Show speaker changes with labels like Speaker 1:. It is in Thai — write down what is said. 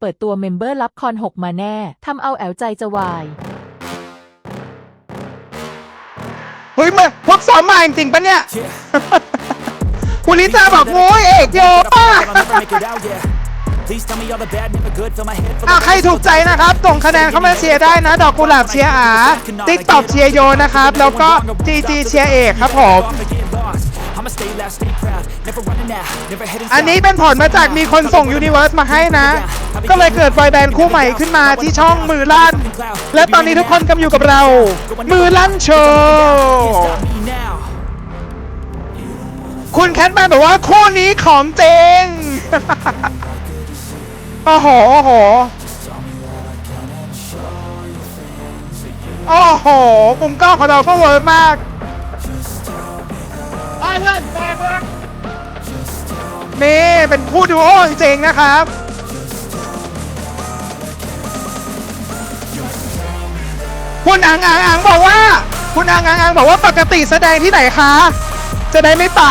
Speaker 1: เปิดตัวเมมเบอร์รับคอน 6 มาแน่ทำเอาแอลใจจะวาย
Speaker 2: เฮ้ยมันพวกซ้อมมาจริงๆปะเนี่ย คุณลิซ่าบอกโว้ยเอกโยป้า อะใครถูกใจนะครับส่งคะแนนเข้ามาเชียร์ได้นะ ดอกกุหลาบเชียร์อาติ๊กตอกเชียร์โยนะครับ แล้วก็จีจีเชียร์เอกครับผม อันนี้เป็นผลมาจากมีคนส่งยูนิเวิร์สมาให้นะ ก็เลยเกิดบอยแบนคู่ใหม่ขึ้นมาที่ช่องมือลั่น และตอนนี้ทุกคนกำลังอยู่กับเรา มือลั่นโชว์คุณแคทแมนบอกว่าคู่นี้ของจริงโอ้โหโอ้โหโอ้โหมุมกล้องของเราก็เวิร์กมากไอ้เพื่อนแม่เพื่อนนี่เป็นคู่ดูโอจริงๆนะครับ คุณอังอังอังบอกว่า คุณอังอังอังบอกว่าปกติแสดงที่ไหนคะ จะได้ไม่ไป